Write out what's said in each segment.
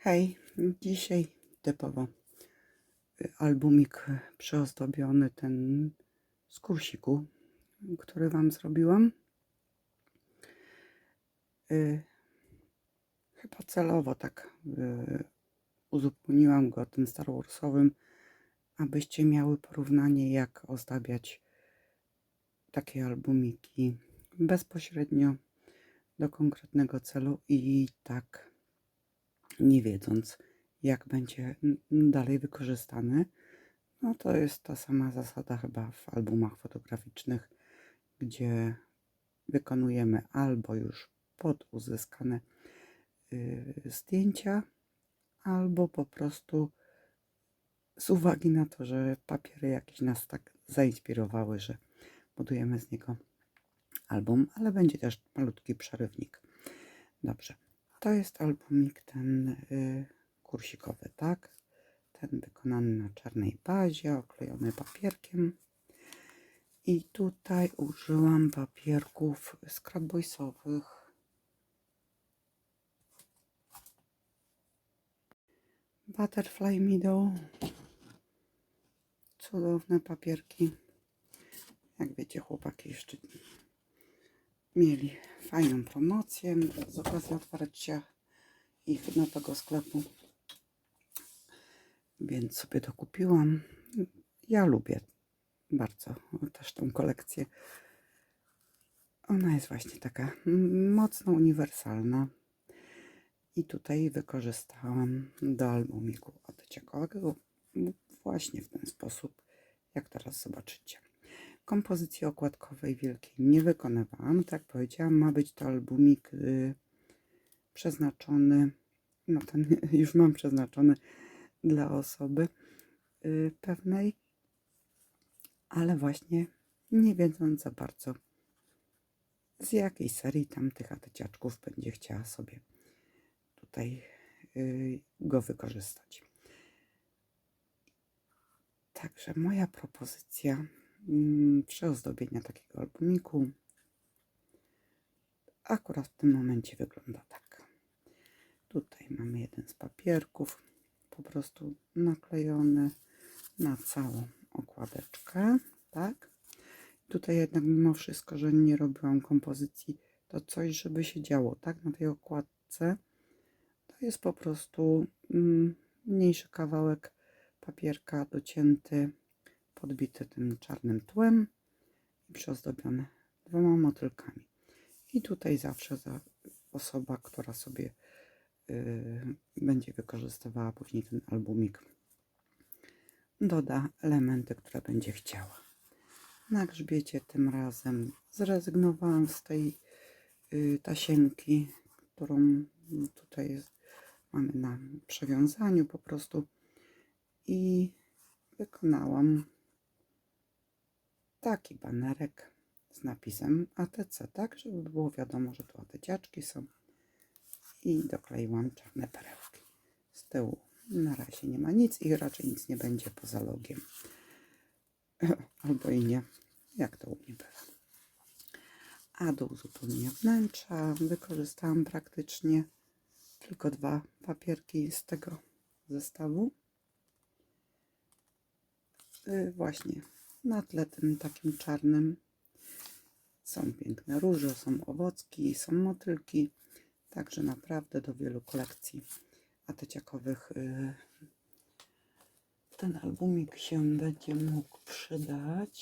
Hej, dzisiaj typowo y, albumik przyozdobiony ten z kursiku, który Wam zrobiłam. Y, Chyba celowo tak y, uzupełniłam go tym Star Warsowym, abyście miały porównanie jak ozdabiać takie albumiki bezpośrednio do konkretnego celu i tak nie wiedząc, jak będzie dalej wykorzystany. No to jest ta sama zasada chyba w albumach fotograficznych, gdzie wykonujemy albo już pod uzyskane y, zdjęcia, albo po prostu z uwagi na to, że papiery jakieś nas tak zainspirowały, że budujemy z niego album, ale będzie też malutki przerywnik. Dobrze. To jest albumik ten y, kursikowy, tak? Ten wykonany na czarnej bazie, oklejony papierkiem. I tutaj użyłam papierków scrapboysowych. Butterfly Meadow. Cudowne papierki. Jak wiecie, chłopaki jeszcze mieli fajną promocję z okazji otwarcia ich nowego sklepu. Więc sobie dokupiłam. Ja lubię bardzo też tą kolekcję. Ona jest właśnie taka mocno uniwersalna. I tutaj wykorzystałam do albumiku odciekowego właśnie w ten sposób, jak teraz zobaczycie. Kompozycji okładkowej wielkiej nie wykonywałam. Tak powiedziałam, ma być to albumik y, przeznaczony, no ten już mam przeznaczony dla osoby y, pewnej, ale właśnie nie wiedząc za bardzo z jakiej serii tam tych ateciaczków będzie chciała sobie tutaj y, go wykorzystać. Także moja propozycja przeozdobienia takiego albumiku akurat w tym momencie wygląda tak. Tutaj mamy jeden z papierków, po prostu naklejony na całą okładeczkę, tak? Tutaj jednak mimo wszystko, że nie robiłam kompozycji, to coś, żeby się działo, tak? Na tej okładce to jest po prostu mm, mniejszy kawałek papierka docięty, podbity tym czarnym tłem i przyozdobiony dwoma motylkami. I tutaj zawsze za osoba, która sobie y, będzie wykorzystywała później ten albumik, doda elementy, które będzie chciała. Na grzbiecie tym razem zrezygnowałam z tej y, tasiemki, którą tutaj jest, mamy na przewiązaniu po prostu i wykonałam taki banerek z napisem ATC, tak, żeby było wiadomo, że tu ateciaczki są i dokleiłam czarne perełki. Z tyłu na razie nie ma nic i raczej nic nie będzie poza logiem. Albo i nie, jak to u mnie bywa. A do uzupełnienia wnętrza wykorzystałam praktycznie tylko dwa papierki z tego zestawu. Y, Właśnie na tle tym takim czarnym są piękne róże, są owocki, są motylki. Także naprawdę do wielu kolekcji ateciakowych y, ten albumik się będzie mógł przydać.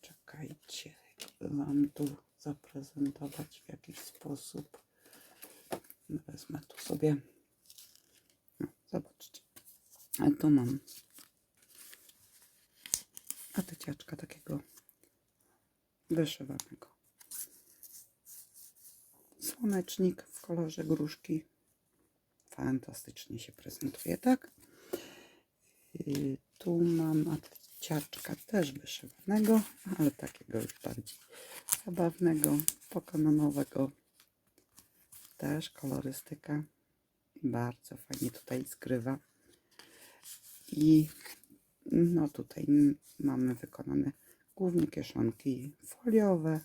Czekajcie, Wam tu zaprezentować w jakiś sposób. Wezmę tu sobie. No, zobaczcie. A tu mam ateciaczka takiego wyszywanego. Słonecznik w kolorze gruszki. Fantastycznie się prezentuje, tak? I tu mam ateciaczka też wyszywanego, ale takiego już bardziej zabawnego, pokononowego. Też kolorystyka bardzo fajnie tutaj skrywa. I no tutaj mamy wykonane głównie kieszonki foliowe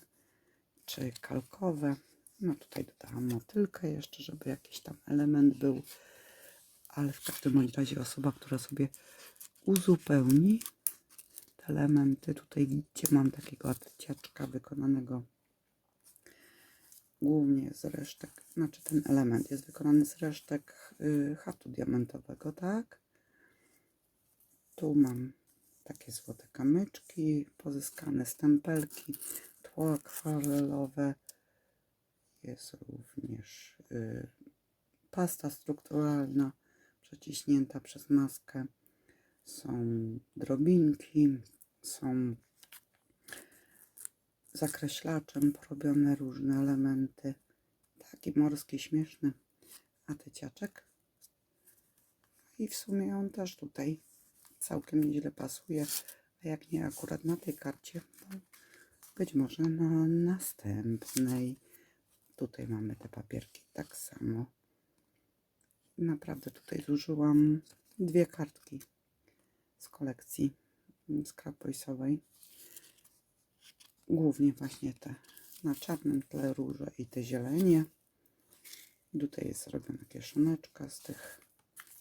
czy kalkowe. No tutaj dodałam motylkę jeszcze, żeby jakiś tam element był. ale w każdym razie osoba, która sobie uzupełni te elementy. Tutaj widzicie, mam takiego ateciaczka wykonanego głównie z resztek, znaczy ten element jest wykonany z resztek y, diamentowego, tak? Tu mam takie złote kamyczki, pozyskane stempelki, tło akwarelowe. Jest również y, pasta strukturalna przeciśnięta przez maskę. Są drobinki, są zakreślaczem porobione różne elementy. Taki morski, śmieszny atyciaczek. I w sumie on też tutaj całkiem nieźle pasuje. A jak nie akurat na tej karcie, to być może na następnej. Tutaj mamy te papierki tak samo. Naprawdę tutaj zużyłam dwie kartki z kolekcji scrapboysowej. Głównie właśnie te na czarnym tle róże i te zielenie. Tutaj jest zrobiona kieszoneczka z tych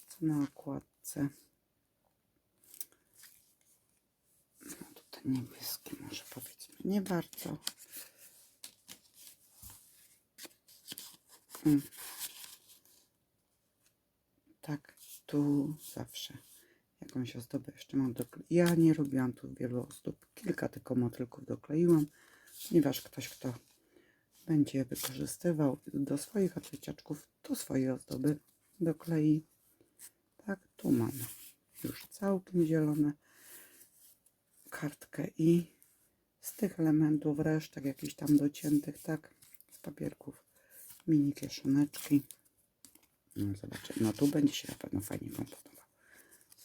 co na okładce. No tutaj niebieski może powiedzmy nie bardzo. Mm. Tak, tu zawsze jakąś ozdobę jeszcze mam dokleić. Ja nie robiłam tu wielu ozdób. Kilka tylko motylków dokleiłam, ponieważ ktoś, kto będzie wykorzystywał do swoich atryciaczków, to swoje ozdoby doklei. Tak, tu mam już całkiem zielone kartkę i z tych elementów resztek jakichś tam dociętych, tak, z papierków mini kieszoneczki. No zobaczę, no tu będzie się na pewno fajnie wam podobał.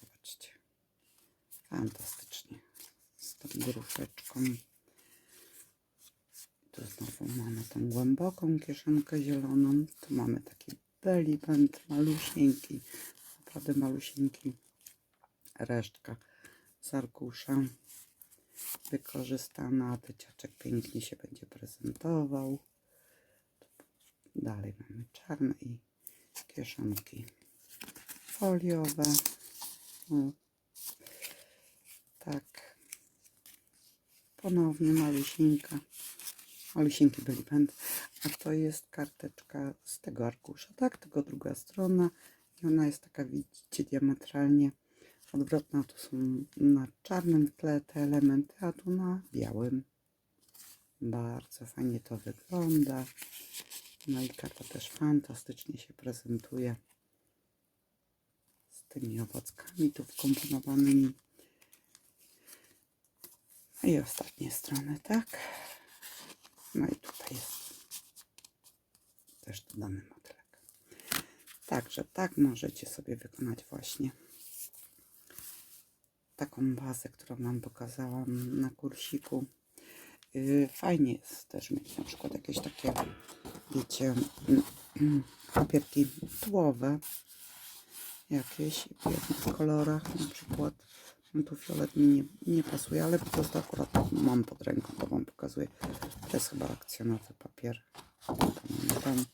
Zobaczcie. Fantastycznie. Z tą gruszeczką. Tu znowu mamy tą głęboką kieszonkę zieloną. Tu mamy taki belly band malusieńki. Naprawdę malusieńki. Resztka z arkusza wykorzystana. Tyciaczek pięknie się będzie prezentował. Dalej mamy czarne i kieszonki foliowe. O. Tak. Ponownie malusieńka. Malusieńki byli pęd. A to jest karteczka z tego arkusza, tak? Tylko druga strona. I ona jest taka, widzicie, diametralnie odwrotna. Tu są na czarnym tle te elementy, a tu na białym. Bardzo fajnie to wygląda. No i karta też fantastycznie się prezentuje z tymi owockami tu wkomponowanymi. No i ostatnie strony, tak? No i tutaj jest też dodany motylek. Także tak możecie sobie wykonać właśnie taką bazę, którą Wam pokazałam na kursiku. Yy, Fajnie jest też mieć na przykład jakieś takie, wiecie, papierki tłowe, jakieś w jednych kolorach, na przykład. Tu fiolet mi nie, nie pasuje, ale po prostu akurat mam pod ręką, to Wam pokazuję. To jest chyba akcjonowy papier. Pamiętam.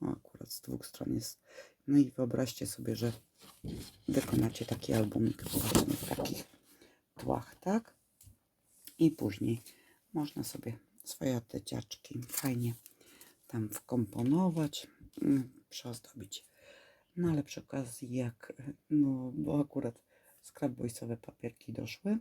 O, akurat z dwóch stron jest. No i wyobraźcie sobie, że wykonacie taki albumik właśnie w takich tłach, tak? I później można sobie swoje teciaczki fajnie tam wkomponować, mm, przyozdobić. No ale przy okazji jak, no bo akurat scrapboysowe papierki doszły.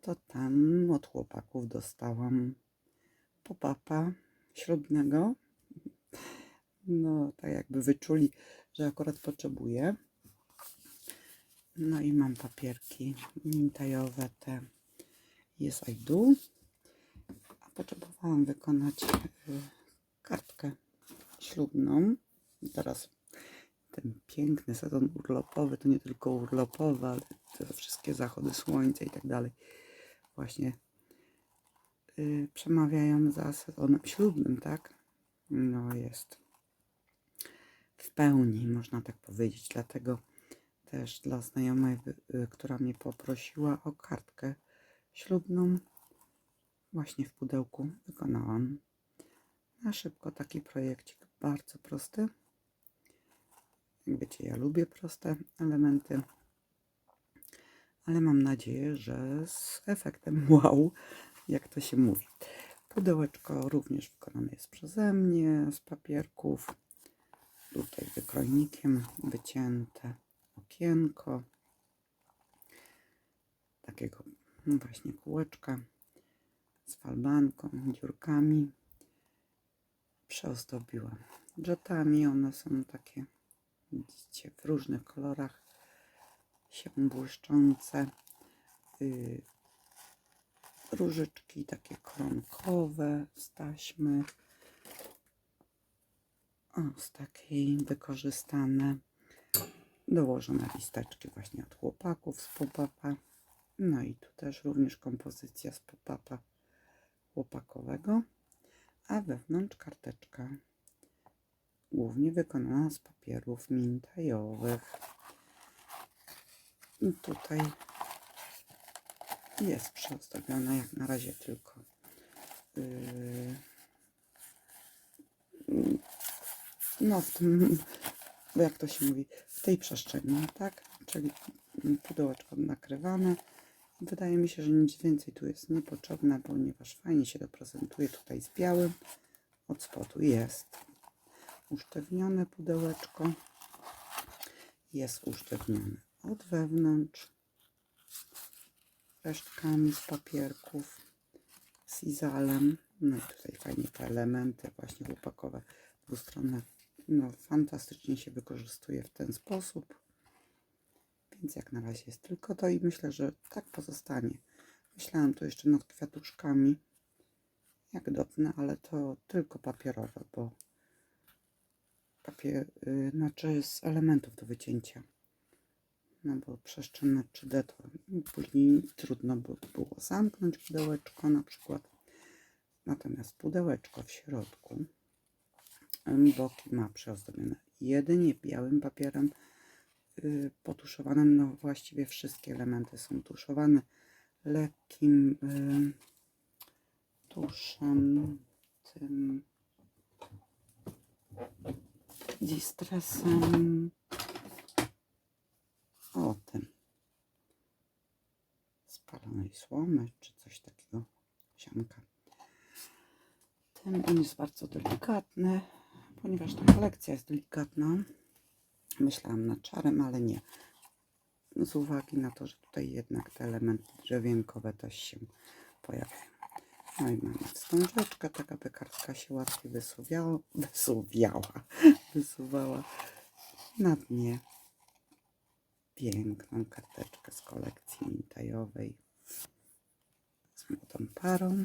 To tam od chłopaków dostałam pop-upa ślubnego. No, tak jakby wyczuli, że akurat potrzebuję. No i mam papierki mintajowe te Yes I Do. A potrzebowałam wykonać y, kartkę ślubną. Teraz ten piękny sezon urlopowy, to nie tylko urlopowy, ale te wszystkie zachody słońca i tak dalej. Właśnie przemawiają za sezonem ślubnym, tak? No jest w pełni, można tak powiedzieć. Dlatego też dla znajomej, y, która mnie poprosiła o kartkę ślubną, właśnie w pudełku wykonałam na szybko taki projekcik, bardzo prosty. Jak wiecie, ja lubię proste elementy, ale mam nadzieję, że z efektem wow, jak to się mówi. Pudełeczko również wykonane jest przeze mnie z papierków. Tutaj wykrojnikiem wycięte okienko takiego no właśnie kółeczka z falbanką, dziurkami. Przeozdobiłam dżetami. One są takie, widzicie, w różnych kolorach się błyszczące. Yy, różyczki takie koronkowe z taśmy. O, z takiej wykorzystane. Dołożone listeczki właśnie od chłopaków z pop-upa. No i tu też również kompozycja z pop-upa chłopakowego, a wewnątrz karteczka głównie wykonana z papierów mintajowych. I tutaj jest przeozdobiona jak na razie tylko yy, no w tym, jak to się mówi, w tej przestrzeni, tak? Czyli pudełeczko nakrywane. Wydaje mi się, że nic więcej tu jest niepotrzebne, ponieważ fajnie się to prezentuje tutaj z białym. Od spodu jest usztywnione pudełeczko. Jest usztywnione od wewnątrz resztkami z papierków, z izalem. No i tutaj fajnie te elementy właśnie chłopakowe dwustronne. No fantastycznie się wykorzystuje w ten sposób. Więc jak na razie jest tylko to i myślę, że tak pozostanie. Myślałam tu jeszcze nad kwiatuszkami, jak dotnę, ale to tylko papierowe, bo papier, yy, znaczy z elementów do wycięcia. No bo przestrzenne 3D to później trudno by było zamknąć pudełeczko na przykład. Natomiast pudełeczko w środku boki ma przeozdobione jedynie białym papierem yy, potuszowanym. No właściwie wszystkie elementy są tuszowane lekkim yy, tuszem tym distressem o tym. Spalonej słomy czy coś takiego. Sianka tym on jest bardzo delikatny ponieważ ta kolekcja jest delikatna. Myślałam nad czarem, ale nie. Z uwagi na to, że tutaj jednak te elementy drzewienkowe też się pojawiają. No i mamy wstążeczkę, tak aby kartka się łatwiej wysuwiała, wysuwiała, wysuwała na dnie piękną karteczkę z kolekcji mintajowej z młodą parą.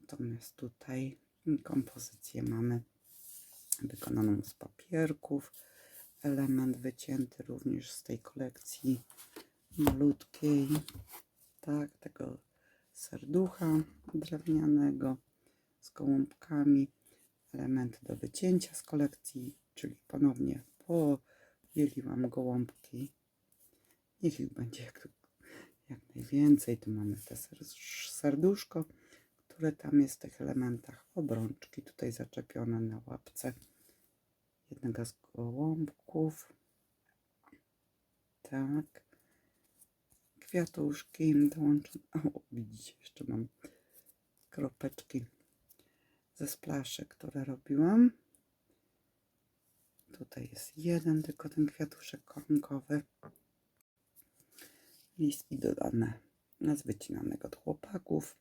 Natomiast tutaj kompozycję mamy wykonaną z papierków. Element wycięty również z tej kolekcji malutkiej, tak, tego serducha drewnianego z gołąbkami. Elementy do wycięcia z kolekcji, czyli ponownie powieliłam gołąbki. Niech ich będzie jak, jak najwięcej. Tu mamy te serduszko które tam jest w tych elementach. Obrączki tutaj zaczepione na łapce jednego z gołąbków. Tak. Kwiatuszki dołączone. O, widzicie, jeszcze mam kropeczki ze splaszek, które robiłam. Tutaj jest jeden, tylko ten kwiatuszek koronkowy. Listki dodane z wycinanego od chłopaków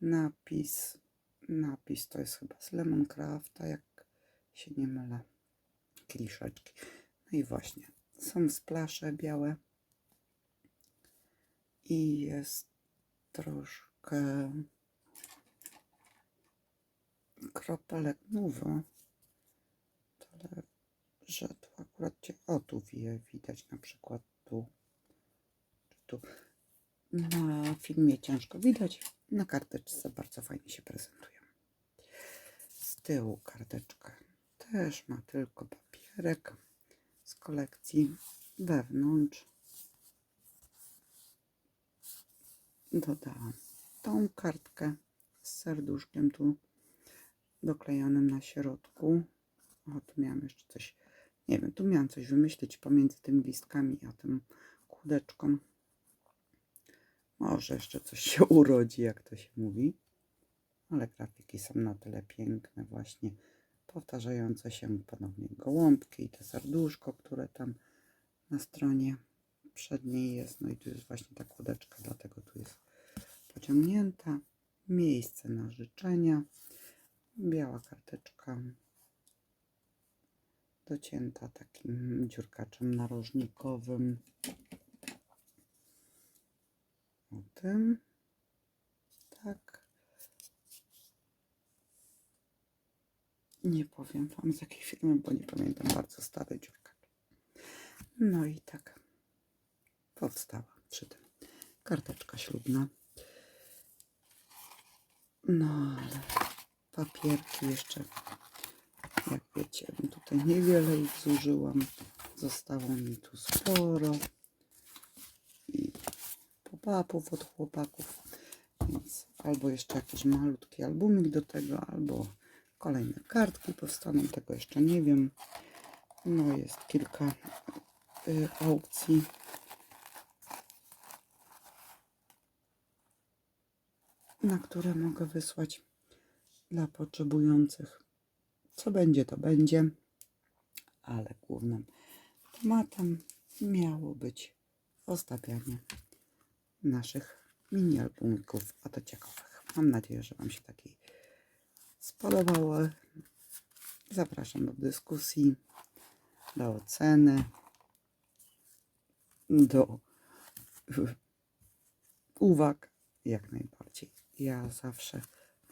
napis. Napis to jest chyba z Lemoncrafta, jak się nie mylę. Kieliszeczki. No i właśnie, są splasze białe. I jest troszkę kropelek nowo. Że tu akurat cię, o tu wie, widać na przykład tu. tu. Na filmie ciężko widać, na karteczce bardzo fajnie się prezentują. Z tyłu karteczka też ma tylko papierek z kolekcji wewnątrz. Dodałam tą kartkę z serduszkiem tu doklejonym na środku. O, tu miałam jeszcze coś, nie wiem, tu miałam coś wymyślić pomiędzy tymi listkami a tym kółdeczką. Może jeszcze coś się urodzi, jak to się mówi. Ale grafiki są na tyle piękne właśnie, powtarzające się ponownie gołąbki i to serduszko, które tam na stronie przedniej jest. No i tu jest właśnie ta kółdeczka, dlatego tu jest pociągnięta. Miejsce na życzenia. Biała karteczka docięta takim dziurkaczem narożnikowym. O tym. Tak. Nie powiem Wam z jakiej firmy, bo nie pamiętam bardzo stary dziurkacz. No i tak. Podstawa przy tym. Karteczka ślubna. No ale papierki jeszcze, wiecie, tutaj niewiele ich zużyłam. Zostało mi tu sporo. I pop-upów od chłopaków. Więc albo jeszcze jakiś malutki albumik do tego, albo kolejne kartki powstaną, tego jeszcze nie wiem. No jest kilka y, aukcji. na które mogę wysłać dla potrzebujących. Co będzie, to będzie, ale głównym tematem miało być ozdabianie naszych mini albumików atociakowych. Mam nadzieję, że Wam się taki spodobały. Zapraszam do dyskusji, do oceny, do uwag jak najbardziej. Ja zawsze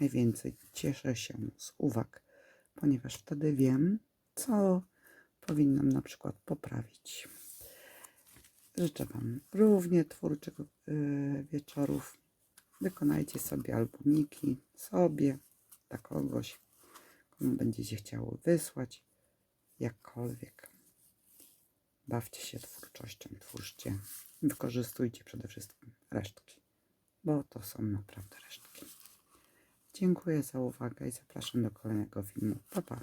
najwięcej cieszę się z uwag, ponieważ wtedy wiem, co powinnam na przykład poprawić. Życzę Wam równie twórczych yy, wieczorów. Wykonajcie sobie albumiki, sobie, dla kogoś, komu będziecie chciało wysłać, jakkolwiek. Bawcie się twórczością, twórzcie, wykorzystujcie przede wszystkim resztki bo to są naprawdę resztki. Dziękuję za uwagę i zapraszam do kolejnego filmu. Pa, pa.